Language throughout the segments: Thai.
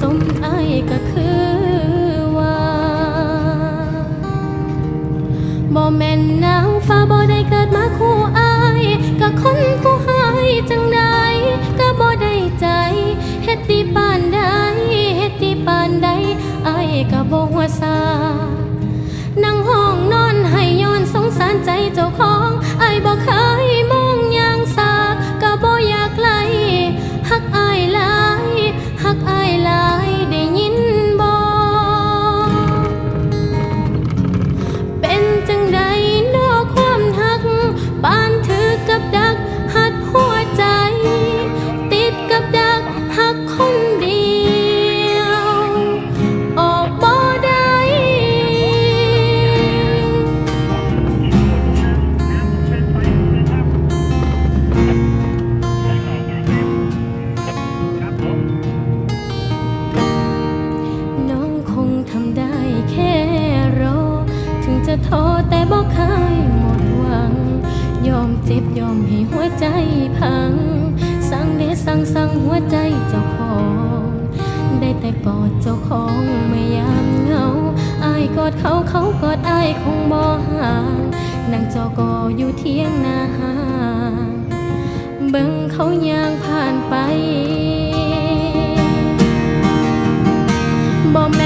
สมอายก็คือ ท้อแต่บอกเคยหมดหวัง ยอมเจ็บยอมให้หัวใจพัง สั่งเดสั่งสั่งหัวใจเจ้าของ ได้แต่กอดเจ้าของเมื่อยามเหงาอายกอดเขาเขากอดอายคงบ่ห่างนั่งจอกออยู่เที่ยงนาหางเบิ่งเขายางผ่านไปบ่แม่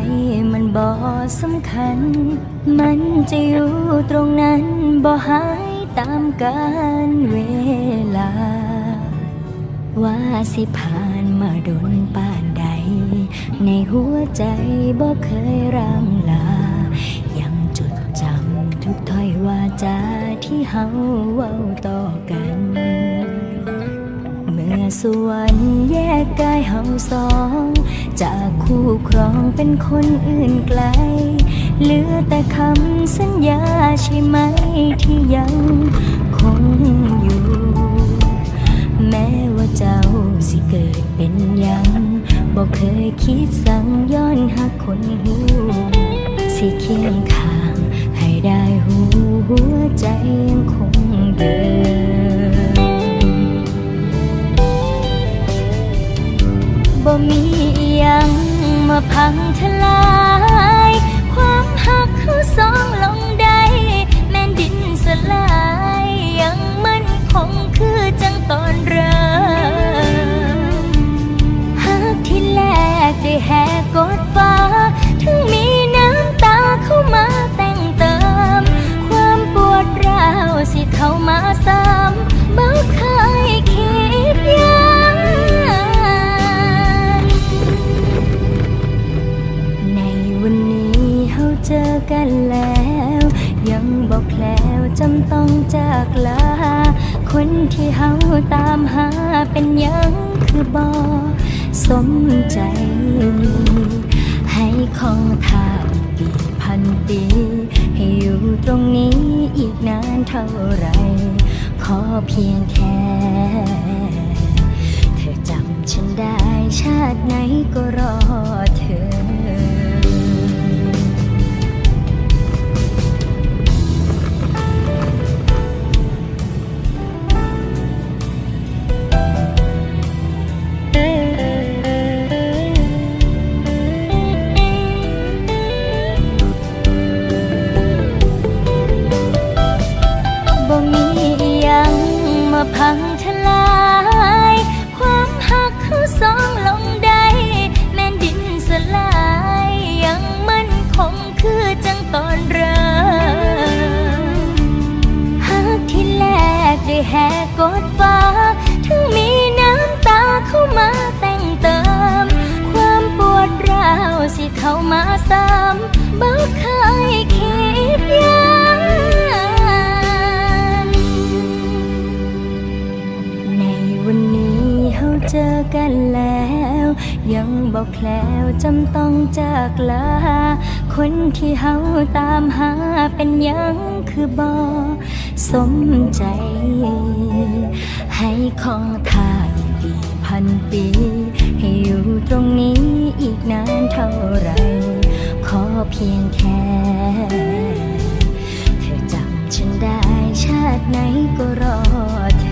ดกับใครมันบ่สำคัญ มันจะอยู่ตรงนั้นบ่หายตามกาลเวลา ว่าสิผ่านมาดนป่านใด ในหัวใจบ่เคยร่างลา ยังจดจำทุกถ้อยวาจาที่เฮาเว้าต่อกัน เมื่อสวรรค์แยกกายเฮาสอง จากคู่ครองเป็นคนอื่นไกล เหลือแต่คำสัญญาใช่ไหมที่ยังคงอยู่ แม้ว่าเจ้าสิเกิดเป็นยังบอกเคยคิดสั่งย้อนหักคนหูสิเคียงข้า พังทลายาไร ขอเพียงแค่ เธอจำฉันได้ชาติไหนก็รอด พังทลาย ความหักเขาสองลงได้แม่นดินสลาย ยังมันคงคือจังตอนเริ่มหักที่แลกด้วยแหกกดฟ้า ถึงมีน้ำตาเข้ามาแต่งเติม ความปวดร้าวสิเข้ามาซ้ำ เจอกันแล้ว ยังบอกแล้วจำต้องจากลา คนที่เฮาตามหาเป็นยังคือบอสมใจ ให้ของทาอีกพันปี ให้อยู่ตรงนี้อีกนานเท่าไร ขอเพียงแค่เธอจำฉันได้ชาติไหนก็รอเธอ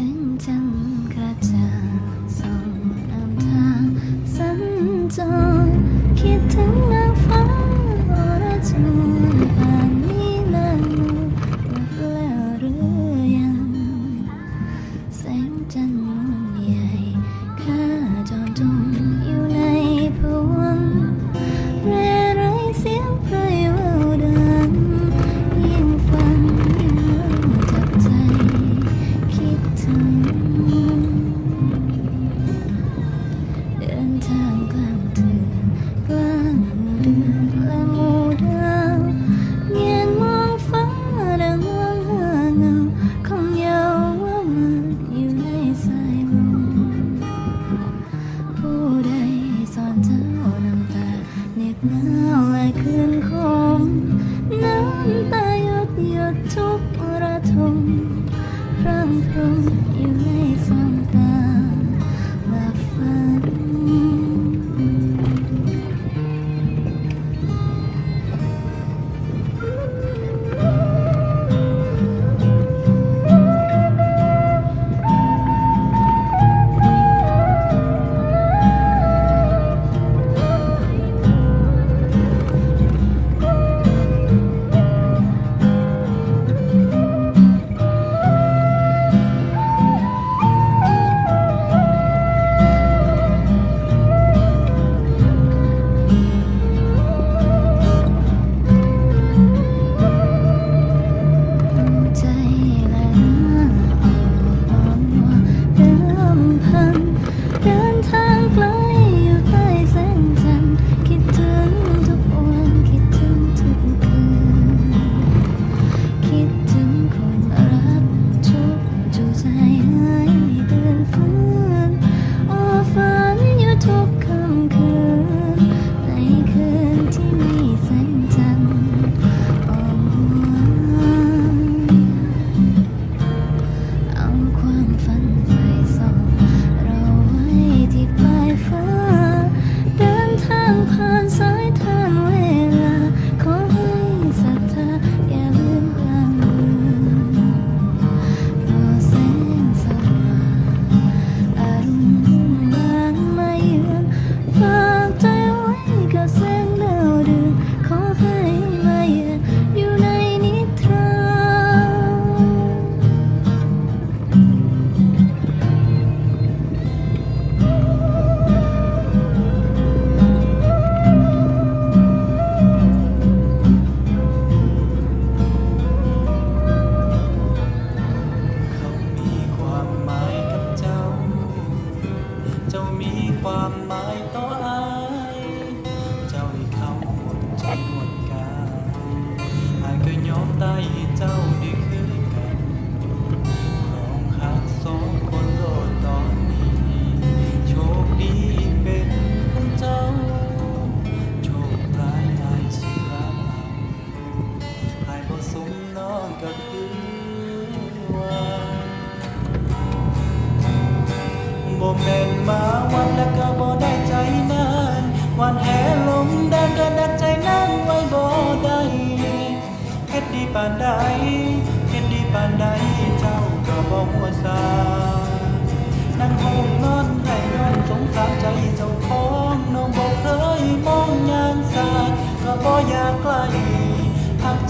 เป็นจังกระจ่า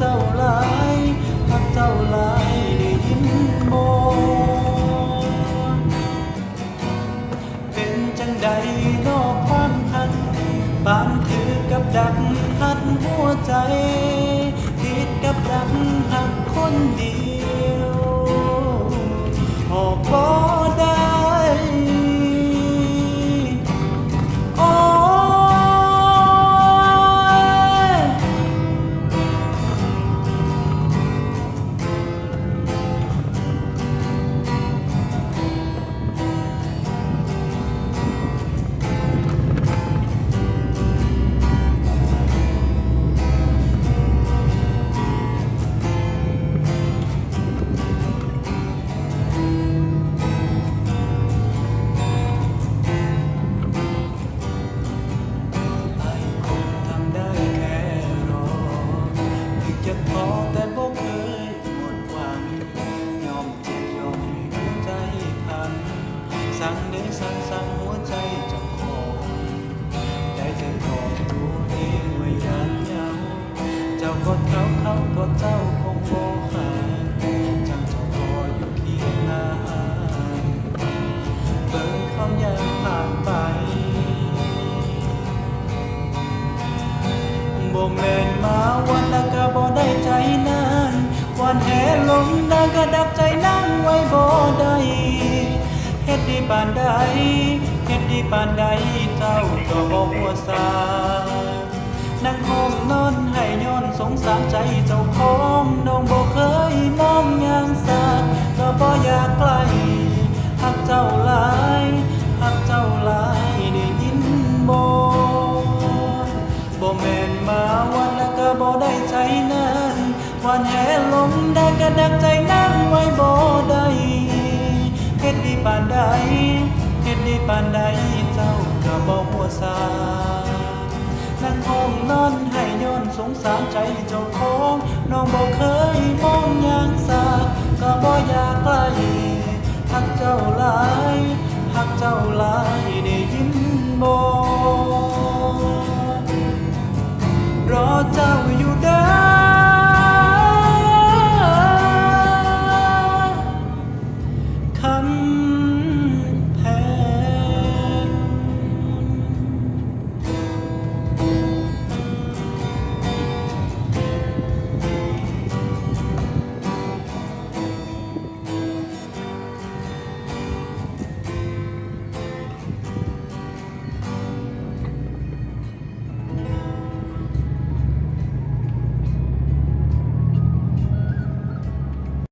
don't บ่แม่นมาวันละก็บ่ได้ใจนางวันแหลงนางก็ดักใจนางไว้บ่ได้เฮ็ดดีปานใดเฮ็ดดีปานใดเจ้าก็บ่หัวสานั่งคงนอนให้ย้อนสงสารใจเจ้าของน้องบ่เคยมองอย่างสาก็บ่อยากไกลฮักเจ้าหลายฮักเจ้าหลายได้ยินบ่ วันละก็บ่ได้ใจนั่นวันแห่ลงได้กระดักใจนั่งไว้บ่ได้เฮ็ดดีปานใดเฮ็ดดีปานใดเจ้าก็บ่หัวซานั่งห้องนอนให้ย้อนสงสารใจเจ้าของน้องบ่เคยมองอย่างซาก็บ่อยากไกลหักเจ้าหลายหักเจ้าหลายได้ยินบ่ รอเจ้าอยู่เด้อ